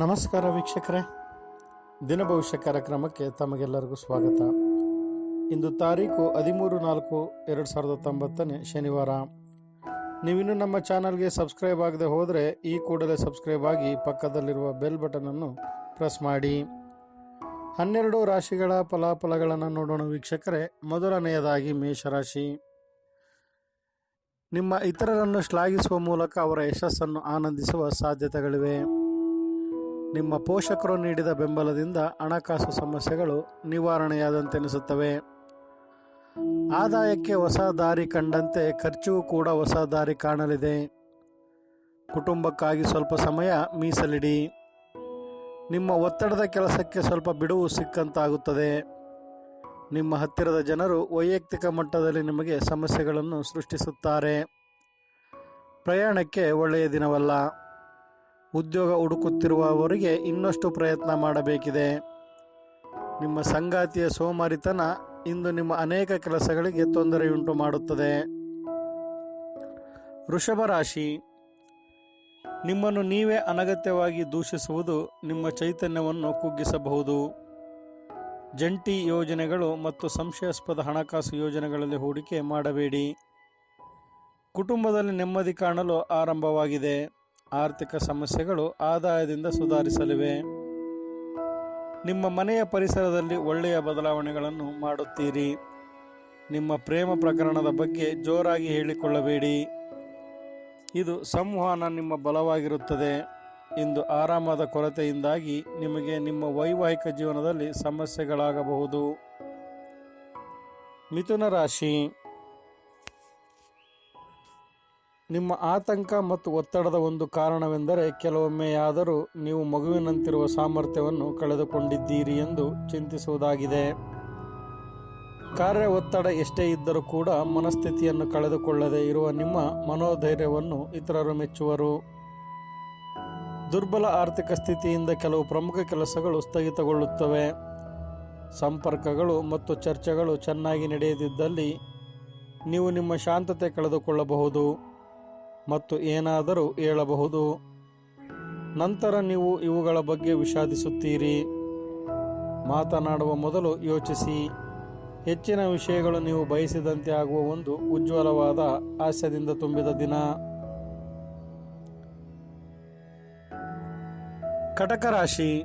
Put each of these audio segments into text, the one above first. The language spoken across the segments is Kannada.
ನಮಸ್ಕಾರ ವೀಕ್ಷಕರೇ. ದಿನ ಭವಿಷ್ಯ ಕಾರ್ಯಕ್ರಮಕ್ಕೆ ತಮಗೆಲ್ಲರಿಗೂ ಸ್ವಾಗತ. ಇಂದು ತಾರೀಕು ಹದಿಮೂರು ನಾಲ್ಕು ಎರಡು ಸಾವಿರದ ತೊಂಬತ್ತನೇ ಶನಿವಾರ. ನೀವಿನ್ನೂ ನಮ್ಮ ಚಾನಲ್ಗೆ ಸಬ್ಸ್ಕ್ರೈಬ್ ಆಗದೆ ಹೋದರೆ ಈ ಕೂಡಲೇ ಸಬ್ಸ್ಕ್ರೈಬ್ ಆಗಿ ಪಕ್ಕದಲ್ಲಿರುವ ಬೆಲ್ ಬಟನನ್ನು ಪ್ರೆಸ್ ಮಾಡಿ. ಹನ್ನೆರಡು ರಾಶಿಗಳ ಫಲಾಫಲಗಳನ್ನು ನೋಡೋಣ ವೀಕ್ಷಕರೇ. ಮೊದಲನೆಯದಾಗಿ ಮೇಷರಾಶಿ. ನಿಮ್ಮ ಇತರರನ್ನು ಶ್ಲಾಘಿಸುವ ಮೂಲಕ ಅವರ ಯಶಸ್ಸನ್ನು ಆನಂದಿಸುವ ಸಾಧ್ಯತೆಗಳಿವೆ. ನಿಮ್ಮ ಪೋಷಕರು ನೀಡಿದ ಬೆಂಬಲದಿಂದ ಹಣಕಾಸು ಸಮಸ್ಯೆಗಳು ನಿವಾರಣೆಯಾದಂತೆನಿಸುತ್ತವೆ. ಆದಾಯಕ್ಕೆ ಹೊಸ ದಾರಿ ಕಂಡಂತೆ ಖರ್ಚು ಕೂಡ ಹೊಸ ದಾರಿ ಕಾಣಲಿದೆ. ಕುಟುಂಬಕ್ಕಾಗಿ ಸ್ವಲ್ಪ ಸಮಯ ಮೀಸಲಿಡಿ. ನಿಮ್ಮ ಒತ್ತಡದ ಕೆಲಸಕ್ಕೆ ಸ್ವಲ್ಪ ಬಿಡುವು ಸಿಕ್ಕಂತಾಗುತ್ತದೆ. ನಿಮ್ಮ ಹತ್ತಿರದ ಜನರು ವೈಯಕ್ತಿಕ ಮಟ್ಟದಲ್ಲಿ ನಿಮಗೆ ಸಮಸ್ಯೆಗಳನ್ನು ಸೃಷ್ಟಿಸುತ್ತಾರೆ. ಪ್ರಯಾಣಕ್ಕೆ ಒಳ್ಳೆಯ ದಿನವಲ್ಲ. ಉದ್ಯೋಗ ಹುಡುಕುತ್ತಿರುವವರಿಗೆ ಇನ್ನಷ್ಟು ಪ್ರಯತ್ನ ಮಾಡಬೇಕಿದೆ. ನಿಮ್ಮ ಸಂಗಾತಿಯ ಸೋಮಾರಿತನ ಇಂದು ನಿಮ್ಮ ಅನೇಕ ಕೆಲಸಗಳಿಗೆ ತೊಂದರೆಯುಂಟು ಮಾಡುತ್ತದೆ. ವೃಷಭ ರಾಶಿ. ನಿಮ್ಮನ್ನು ನೀವೇ ಅನಗತ್ಯವಾಗಿ ದೂಷಿಸುವುದು ನಿಮ್ಮ ಚೈತನ್ಯವನ್ನು ಕುಗ್ಗಿಸಬಹುದು. ಜಂಟಿ ಯೋಜನೆಗಳು ಮತ್ತು ಸಂಶಯಾಸ್ಪದ ಹಣಕಾಸು ಯೋಜನೆಗಳಲ್ಲಿ ಹೂಡಿಕೆ ಮಾಡಬೇಡಿ. ಕುಟುಂಬದಲ್ಲಿ ನೆಮ್ಮದಿ ಕಾಣಲು ಆರಂಭವಾಗಿದೆ. ಆರ್ಥಿಕ ಸಮಸ್ಯೆಗಳು ಆದಾಯದಿಂದ ಸುಧಾರಿಸಲಿವೆ. ನಿಮ್ಮ ಮನೆಯ ಪರಿಸರದಲ್ಲಿ ಒಳ್ಳೆಯ ಬದಲಾವಣೆಗಳನ್ನು ಮಾಡುತ್ತೀರಿ. ನಿಮ್ಮ ಪ್ರೇಮ ಪ್ರಕರಣದ ಬಗ್ಗೆ ಜೋರಾಗಿ ಹೇಳಿಕೊಳ್ಳಬೇಡಿ. ಇದು ಸಂವಹನ ನಿಮ್ಮ ಬಲವಾಗಿರುತ್ತದೆ. ಇಂದು ಆರಾಮದ ಕೊರತೆಯಿಂದಾಗಿ ನಿಮಗೆ ನಿಮ್ಮ ವೈವಾಹಿಕ ಜೀವನದಲ್ಲಿ ಸಮಸ್ಯೆಗಳಾಗಬಹುದು. ಮಿಥುನ ರಾಶಿ. ನಿಮ್ಮ ಆತಂಕ ಮತ್ತು ಒತ್ತಡದ ಒಂದು ಕಾರಣವೆಂದರೆ ಕೆಲವೊಮ್ಮೆಯಾದರೂ ನೀವು ಮಗುವಿನಂತಿರುವ ಸಾಮರ್ಥ್ಯವನ್ನು ಕಳೆದುಕೊಂಡಿದ್ದೀರಿ ಎಂದು ಚಿಂತಿಸುವುದಾಗಿದೆ. ಕಾರ್ಯ ಒತ್ತಡ ಎಷ್ಟೇ ಇದ್ದರೂ ಕೂಡ ಮನಸ್ಥಿತಿಯನ್ನು ಕಳೆದುಕೊಳ್ಳದೆ ಇರುವ ನಿಮ್ಮ ಮನೋಧೈರ್ಯವನ್ನು ಇತರರು ಮೆಚ್ಚುವರು. ದುರ್ಬಲ ಆರ್ಥಿಕ ಸ್ಥಿತಿಯಿಂದ ಕೆಲವು ಪ್ರಮುಖ ಕೆಲಸಗಳು ಸ್ಥಗಿತಗೊಳ್ಳುತ್ತವೆ. ಸಂಪರ್ಕಗಳು ಮತ್ತು ಚರ್ಚೆಗಳು ಚೆನ್ನಾಗಿ ನಡೆಯದಿದ್ದಲ್ಲಿ ನೀವು ನಿಮ್ಮ ಶಾಂತತೆ ಕಳೆದುಕೊಳ್ಳಬಹುದು. ಮತ್ತು ಏನಾದರೂ ಹೇಳಬಹುದು. ನಂತರ ನೀವು ಇವುಗಳ ಬಗ್ಗೆ ವಿಷಾದಿಸುತ್ತೀರಿ. ಮಾತನಾಡುವ ಮೊದಲು ಯೋಚಿಸಿ. ಹೆಚ್ಚಿನ ವಿಷಯಗಳು ನೀವು ಬಯಸಿದಂತೆ ಆಗುವ ಒಂದು ಉಜ್ವಲವಾದ ಹಾಸ್ಯದಿಂದ ತುಂಬಿದ ದಿನ. ಕಟಕ ರಾಶಿ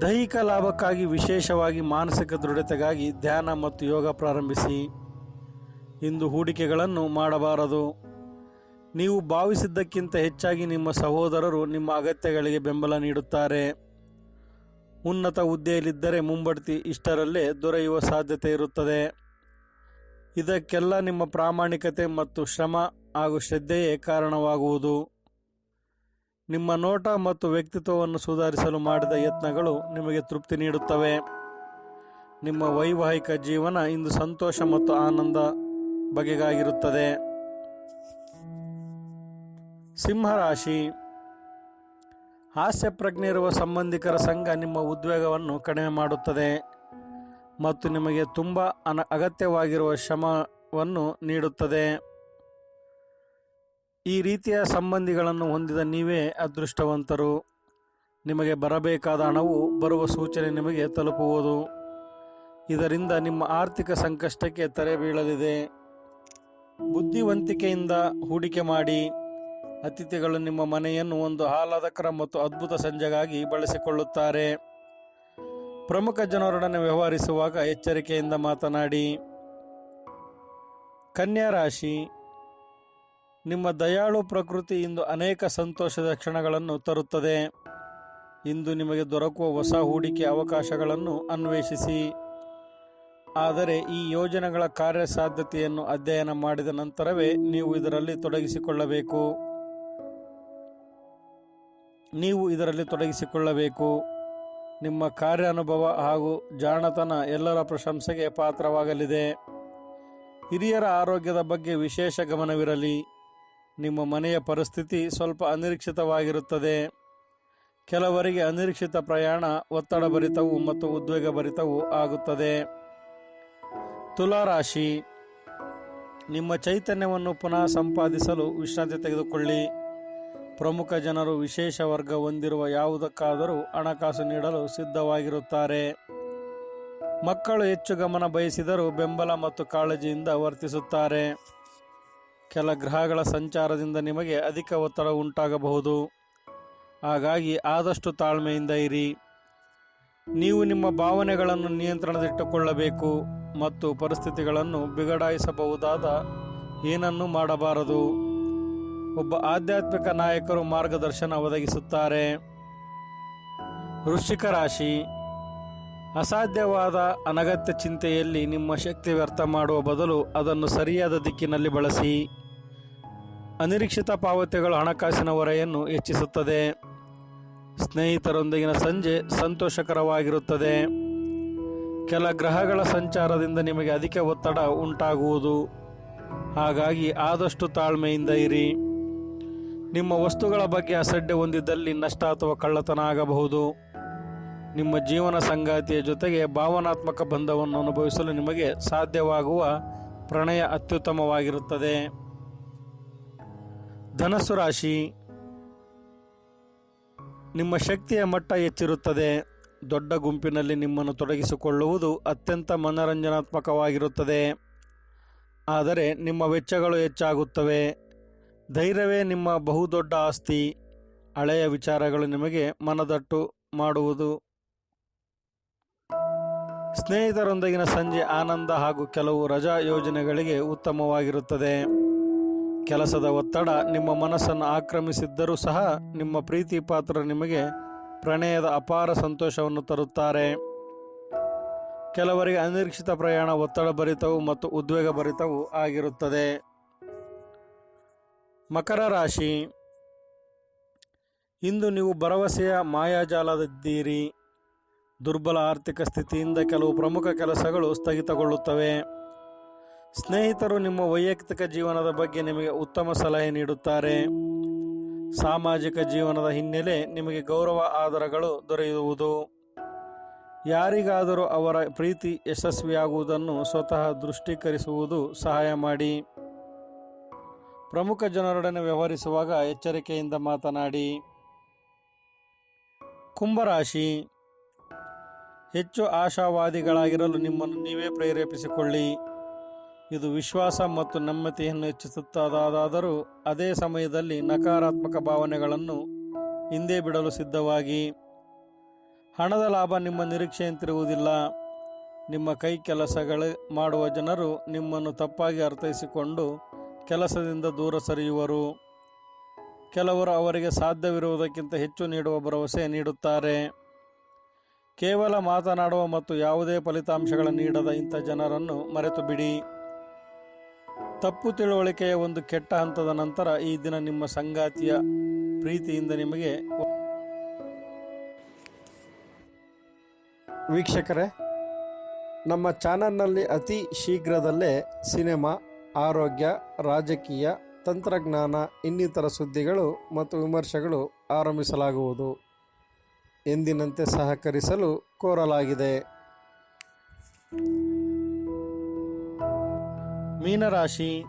ದೈಹಿಕ ಲಾಭಕ್ಕಾಗಿ ವಿಶೇಷವಾಗಿ ಮಾನಸಿಕ ದೃಢತೆಗಾಗಿ ಧ್ಯಾನ ಮತ್ತು ಯೋಗ ಪ್ರಾರಂಭಿಸಿ. ಇಂದು ಹೂಡಿಕೆಗಳನ್ನು ಮಾಡಬಾರದು. ನೀವು ಭಾವಿಸಿದ್ದಕ್ಕಿಂತ ಹೆಚ್ಚಾಗಿ ನಿಮ್ಮ ಸಹೋದರರು ನಿಮ್ಮ ಅಗತ್ಯಗಳಿಗೆ ಬೆಂಬಲ ನೀಡುತ್ತಾರೆ. ಉನ್ನತ ಹುದ್ದೆಯಲ್ಲಿದ್ದರೆ ಮುಂಬಡ್ತಿ ಇಷ್ಟರಲ್ಲೇ ದೊರೆಯುವ ಸಾಧ್ಯತೆ ಇರುತ್ತದೆ. ಇದಕ್ಕೆಲ್ಲ ನಿಮ್ಮ ಪ್ರಾಮಾಣಿಕತೆ ಮತ್ತು ಶ್ರಮ ಹಾಗೂ ಶ್ರದ್ಧೆಯೇ ಕಾರಣವಾಗುವುದು. ನಿಮ್ಮ ನೋಟ ಮತ್ತು ವ್ಯಕ್ತಿತ್ವವನ್ನು ಸುಧಾರಿಸಲು ಮಾಡಿದ ಯತ್ನಗಳು ನಿಮಗೆ ತೃಪ್ತಿ ನೀಡುತ್ತವೆ. ನಿಮ್ಮ ವೈವಾಹಿಕ ಜೀವನ ಇಂದು ಸಂತೋಷ ಮತ್ತು ಆನಂದ ಬಗೆಗಾಗಿರುತ್ತದೆ. ಸಿಂಹರಾಶಿ. ಹಾಸ್ಯ ಪ್ರಜ್ಞೆ ಇರುವ ಸಂಬಂಧಿಕರ ಸಂಘ ನಿಮ್ಮ ಉದ್ವೇಗವನ್ನು ಕಡಿಮೆ ಮಾಡುತ್ತದೆ ಮತ್ತು ನಿಮಗೆ ತುಂಬ ಅನ, ಅಗತ್ಯವಾಗಿರುವ ಶ್ರಮವನ್ನು ನೀಡುತ್ತದೆ. ಈ ರೀತಿಯ ಸಂಬಂಧಿಗಳನ್ನು ಹೊಂದಿದ ನೀವೇ ಅದೃಷ್ಟವಂತರು. ನಿಮಗೆ ಬರಬೇಕಾದ ಹಣವು ಬರುವ ಸೂಚನೆ ನಿಮಗೆ ತಲುಪುವುದು. ಇದರಿಂದ ನಿಮ್ಮ ಆರ್ಥಿಕ ಸಂಕಷ್ಟಕ್ಕೆ ತೆರೆ ಬೀಳಲಿದೆ. ಬುದ್ಧಿವಂತಿಕೆಯಿಂದ ಹೂಡಿಕೆ ಮಾಡಿ. ಅತಿಥಿಗಳು ನಿಮ್ಮ ಮನೆಯನ್ನು ಒಂದು ಆಹ್ಲಾದಕರ ಮತ್ತು ಅದ್ಭುತ ಸಂಜೆಗಾಗಿ ಬಳಸಿಕೊಳ್ಳುತ್ತಾರೆ. ಪ್ರಮುಖ ಜನರೊಡನೆ ವ್ಯವಹರಿಸುವಾಗ ಎಚ್ಚರಿಕೆಯಿಂದ ಮಾತನಾಡಿ, ಕನ್ಯಾ ರಾಶಿ, ನಿಮ್ಮ ದಯಾಳು ಪ್ರಕೃತಿ ಇಂದು ಅನೇಕ ಸಂತೋಷದ ಕ್ಷಣಗಳನ್ನು ತರುತ್ತದೆ. ಇಂದು ನಿಮಗೆ ದೊರಕುವ ಹೊಸ ಹೂಡಿಕೆ ಅವಕಾಶಗಳನ್ನು ಅನ್ವೇಷಿಸಿ. ಆದರೆ ಈ ಯೋಜನೆಗಳ ಕಾರ್ಯಸಾಧ್ಯತೆಯನ್ನು ಅಧ್ಯಯನ ಮಾಡಿದ ನಂತರವೇ ನೀವು ಇದರಲ್ಲಿ ತೊಡಗಿಸಿಕೊಳ್ಳಬೇಕು. ನೀವು ಇದರಲ್ಲಿ ತೊಡಗಿಸಿಕೊಳ್ಳಬೇಕು. ನಿಮ್ಮ ಕಾರ್ಯ ಅನುಭವ ಹಾಗೂ ಜಾಣತನ ಎಲ್ಲರ ಪ್ರಶಂಸೆಗೆ ಪಾತ್ರವಾಗಲಿದೆ. ಹಿರಿಯರ ಆರೋಗ್ಯದ ಬಗ್ಗೆ ವಿಶೇಷ ಗಮನವಿರಲಿ. ನಿಮ್ಮ ಮನೆಯ ಪರಿಸ್ಥಿತಿ ಸ್ವಲ್ಪ ಅನಿರೀಕ್ಷಿತವಾಗಿರುತ್ತದೆ. ಕೆಲವರಿಗೆ ಅನಿರೀಕ್ಷಿತ ಪ್ರಯಾಣ, ಒತ್ತಡ ಭರಿತವು ಮತ್ತು ಉದ್ವೇಗ ಭರಿತವು ಆಗುತ್ತದೆ. ತುಲಾರಾಶಿ ನಿಮ್ಮ ಚೈತನ್ಯವನ್ನು ಪುನಃ ಸಂಪಾದಿಸಲು ವಿಶ್ರಾಂತಿ ತೆಗೆದುಕೊಳ್ಳಿ. ಪ್ರಮುಖ ಜನರು ವಿಶೇಷ ವರ್ಗ ಹೊಂದಿರುವ ಯಾವುದಕ್ಕಾದರೂ ಹಣಕಾಸು ನೀಡಲು ಸಿದ್ಧವಾಗಿರುತ್ತಾರೆ. ಮಕ್ಕಳು ಹೆಚ್ಚು ಗಮನ ಬಯಸಿದರೂ ಬೆಂಬಲ ಮತ್ತು ಕಾಳಜಿಯಿಂದ ವರ್ತಿಸುತ್ತಾರೆ. ಕೆಲ ಗ್ರಹಗಳ ಸಂಚಾರದಿಂದ ನಿಮಗೆ ಅಧಿಕ ಒತ್ತಡ ಉಂಟಾಗಬಹುದು. ಹಾಗಾಗಿ ಆದಷ್ಟು ತಾಳ್ಮೆಯಿಂದ ಇರಿ. ನೀವು ನಿಮ್ಮ ಭಾವನೆಗಳನ್ನು ನಿಯಂತ್ರಣದಿಟ್ಟುಕೊಳ್ಳಬೇಕು ಮತ್ತು ಪರಿಸ್ಥಿತಿಗಳನ್ನು ಬಿಗಡಾಯಿಸಬಹುದಾದ ಏನನ್ನೂ ಮಾಡಬಾರದು. ಒಬ್ಬ ಆಧ್ಯಾತ್ಮಿಕ ನಾಯಕರು ಮಾರ್ಗದರ್ಶನ ಒದಗಿಸುತ್ತಾರೆ. ವೃಶ್ಚಿಕ ರಾಶಿ. ಅಸಾಧ್ಯವಾದ ಅನಗತ್ಯ ಚಿಂತೆಯಲ್ಲಿ ನಿಮ್ಮ ಶಕ್ತಿ ವ್ಯರ್ಥ ಮಾಡುವ ಬದಲು ಅದನ್ನು ಸರಿಯಾದ ದಿಕ್ಕಿನಲ್ಲಿ ಬಳಸಿ. ಅನಿರೀಕ್ಷಿತ ಪಾವತಿಗಳು ಹಣಕಾಸಿನ ಹೊರೆಯನ್ನು ಹೆಚ್ಚಿಸುತ್ತದೆ. ಸ್ನೇಹಿತರೊಂದಿಗಿನ ಸಂಜೆ ಸಂತೋಷಕರವಾಗಿರುತ್ತದೆ. ಕೆಲ ಗ್ರಹಗಳ ಸಂಚಾರದಿಂದ ನಿಮಗೆ ಅಧಿಕ ಒತ್ತಡ ಉಂಟಾಗುವುದು. ಹಾಗಾಗಿ ಆದಷ್ಟು ತಾಳ್ಮೆಯಿಂದ ಇರಿ. ನಿಮ್ಮ ವಸ್ತುಗಳ ಬಗ್ಗೆ ಅಸಡ್ಡೆ ಹೊಂದಿದ್ದಲ್ಲಿ ನಷ್ಟ ಅಥವಾ ಕಳ್ಳತನ ಆಗಬಹುದು ನಿಮ್ಮ ಜೀವನ ಸಂಗಾತಿಯ ಜೊತೆಗೆ ಭಾವನಾತ್ಮಕ ಬಂಧವನ್ನು ಅನುಭವಿಸಲು ನಿಮಗೆ ಸಾಧ್ಯವಾಗುವ ಪ್ರಣಯ ಅತ್ಯುತ್ತಮವಾಗಿರುತ್ತದೆ. ಧನಸ್ಸು ರಾಶಿ. ನಿಮ್ಮ ಶಕ್ತಿಯ ಮಟ್ಟ ಹೆಚ್ಚಿರುತ್ತದೆ. ದೊಡ್ಡ ಗುಂಪಿನಲ್ಲಿ ನಿಮ್ಮನ್ನು ತೊಡಗಿಸಿಕೊಳ್ಳುವುದು ಅತ್ಯಂತ ಮನರಂಜನಾತ್ಮಕವಾಗಿರುತ್ತದೆ. ಆದರೆ ನಿಮ್ಮ ವೆಚ್ಚಗಳು ಹೆಚ್ಚಾಗುತ್ತವೆ. ಧೈರ್ಯವೇ ನಿಮ್ಮ ಬಹುದೊಡ್ಡ ಆಸ್ತಿ. ಹಳೆಯ ವಿಚಾರಗಳು ನಿಮಗೆ ಮನದಟ್ಟು ಮಾಡುವುದು. ಸ್ನೇಹಿತರೊಂದಿಗಿನ ಸಂಜೆ ಆನಂದ ಹಾಗೂ ಕೆಲವು ರಜಾ ಯೋಜನೆಗಳಿಗೆ ಉತ್ತಮವಾಗಿರುತ್ತದೆ. ಕೆಲಸದ ಒತ್ತಡ ನಿಮ್ಮ ಮನಸ್ಸನ್ನು ಆಕ್ರಮಿಸಿದ್ದರೂ ಸಹ ನಿಮ್ಮ ಪ್ರೀತಿ ಪಾತ್ರ ನಿಮಗೆ ಪ್ರಣಯದ ಅಪಾರ ಸಂತೋಷವನ್ನು ತರುತ್ತಾರೆ. ಕೆಲವರಿಗೆ ಅನಿರೀಕ್ಷಿತ ಪ್ರಯಾಣ ಒತ್ತಡ ಭರಿತವು ಮತ್ತು ಉದ್ವೇಗ ಭರಿತವು ಆಗಿರುತ್ತದೆ. ಮಕರ ರಾಶಿ. ಇಂದು ನೀವು ಭರವಸೆಯ ಮಾಯಾಜಾಲದಿದ್ದೀರಿ ದುರ್ಬಲ ಆರ್ಥಿಕ ಸ್ಥಿತಿಯಿಂದ ಕೆಲವು ಪ್ರಮುಖ ಕೆಲಸಗಳು ಸ್ಥಗಿತಗೊಳ್ಳುತ್ತವೆ. ಸ್ನೇಹಿತರು ನಿಮ್ಮ ವೈಯಕ್ತಿಕ ಜೀವನದ ಬಗ್ಗೆ ನಿಮಗೆ ಉತ್ತಮ ಸಲಹೆ ನೀಡುತ್ತಾರೆ. ಸಾಮಾಜಿಕ ಜೀವನದ ಹಿನ್ನೆಲೆ ನಿಮಗೆ ಗೌರವ ಆಧಾರಗಳು ದೊರೆಯುವುದು. ಯಾರಿಗಾದರೂ ಅವರ ಪ್ರೀತಿ ಯಶಸ್ವಿಯಾಗುವುದನ್ನು ಸ್ವತಃ ದೃಷ್ಟೀಕರಿಸುವುದು ಸಹಾಯ ಮಾಡಿ. ಪ್ರಮುಖ ಜನರೊಡನೆ ವ್ಯವಹರಿಸುವಾಗ ಎಚ್ಚರಿಕೆಯಿಂದ ಮಾತನಾಡಿ, ಕುಂಭರಾಶಿ, ಹೆಚ್ಚು ಆಶಾವಾದಿಗಳಾಗಿರಲು ನಿಮ್ಮನ್ನು ನೀವೇ ಪ್ರೇರೇಪಿಸಿಕೊಳ್ಳಿ. ಇದು ವಿಶ್ವಾಸ ಮತ್ತು ನಮ್ಯತೆಯನ್ನು ಹೆಚ್ಚಿಸುತ್ತದಾದರೂ ಅದೇ ಸಮಯದಲ್ಲಿ ನಕಾರಾತ್ಮಕ ಭಾವನೆಗಳನ್ನು ಹಿಂದೆ ಬಿಡಲು ಸಿದ್ಧವಾಗಿ. ಹಣದ ಲಾಭ ನಿಮ್ಮ ನಿರೀಕ್ಷೆಯಂತಿರುವುದಿಲ್ಲ. ನಿಮ್ಮ ಕೈ ಕೆಲಸಗಳು ಮಾಡುವ ಜನರು ನಿಮ್ಮನ್ನು ತಪ್ಪಾಗಿ ಅರ್ಥೈಸಿಕೊಂಡು ಕೆಲಸದಿಂದ ದೂರ ಸರಿಯುವರು. ಕೆಲವರು ಅವರಿಗೆ ಸಾಧ್ಯವಿರುವುದಕ್ಕಿಂತ ಹೆಚ್ಚು ನೀಡುವ ಭರವಸೆ ನೀಡುತ್ತಾರೆ. ಕೇವಲ ಮಾತನಾಡುವ ಮತ್ತು ಯಾವುದೇ ಫಲಿತಾಂಶಗಳ ನೀಡದ ಇಂಥ ಜನರನ್ನು ಮರೆತು ಬಿಡಿ ತಪ್ಪು ತಿಳುವಳಿಕೆಯ ಒಂದು ಕೆಟ್ಟ ಹಂತದ ನಂತರ ಈ ದಿನ ನಿಮ್ಮ ಸಂಗಾತಿಯ ಪ್ರೀತಿಯಿಂದ ನಿಮಗೆ ವೀಕ್ಷಕರೇ, ನಮ್ಮ ಚಾನಲ್ನಲ್ಲಿ ಅತಿ ಶೀಘ್ರದಲ್ಲೇ ಸಿನಿಮಾ ಆರೋಗ್ಯ, ರಾಜಕೀಯ, ತಂತ್ರಜ್ಞಾನ ಇನ್ನಿತರ ಸುದ್ದಿಗಳು ಮತ್ತು ವಿಮರ್ಶೆಗಳು ಆರಂಭಿಸಲಾಗುವುದು. ಎಂದಿನಂತೆ ಸಹಕರಿಸಲು ಕೋರಲಾಗಿದೆ. ಮೀನರಾಶಿ,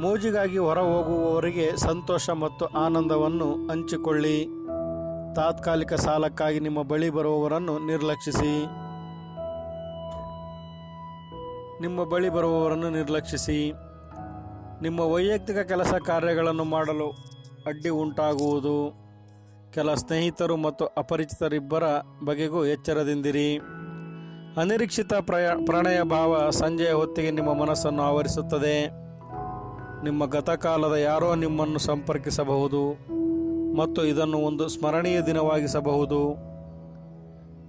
ಮೋಜಿಗಾಗಿ ಹೊರ ಹೋಗುವವರಿಗೆ ಸಂತೋಷ ಮತ್ತು ಆನಂದವನ್ನು ಹಂಚಿಕೊಳ್ಳಿ. ತಾತ್ಕಾಲಿಕ ಸಾಲಕ್ಕಾಗಿ ನಿಮ್ಮ ಬಳಿ ಬರುವವರನ್ನು ನಿರ್ಲಕ್ಷಿಸಿ. ನಿಮ್ಮ ಬಳಿ ಬರುವವರನ್ನು ನಿರ್ಲಕ್ಷಿಸಿ. ನಿಮ್ಮ ವೈಯಕ್ತಿಕ ಕೆಲಸ ಕಾರ್ಯಗಳನ್ನು ಮಾಡಲು ಅಡ್ಡಿ ಉಂಟಾಗುವುದು. ಕೆಲ ಸ್ನೇಹಿತರು ಮತ್ತು ಅಪರಿಚಿತರಿಬ್ಬರ ಬಗೆಗೂ ಎಚ್ಚರದಿಂದಿರಿ. ಅನಿರೀಕ್ಷಿತ ಪ್ರಯ, ಪ್ರಣಯ ಭಾವ ಸಂಜೆಯ ಹೊತ್ತಿಗೆ ನಿಮ್ಮ ಮನಸ್ಸನ್ನು ಆವರಿಸುತ್ತದೆ. ನಿಮ್ಮ ಗತಕಾಲದ ಯಾರೋ ನಿಮ್ಮನ್ನು ಸಂಪರ್ಕಿಸಬಹುದು ಮತ್ತು ಇದನ್ನು ಒಂದು ಸ್ಮರಣೀಯ ದಿನವಾಗಿಸಬಹುದು.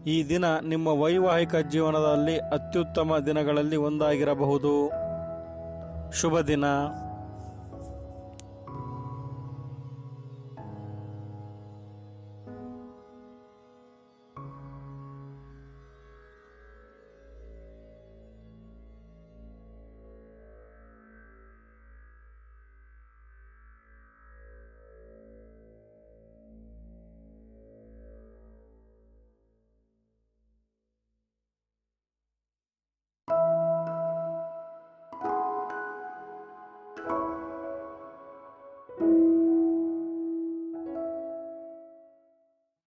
ಈ ದಿನ ನಿಮ್ಮ ವೈವಾಹಿಕ ಜೀವನದಲ್ಲಿ ಅತ್ಯುತ್ತಮ ದಿನಗಳಲ್ಲಿ ಒಂದಾಗಿರಬಹುದು. ಶುಭ ದಿನ.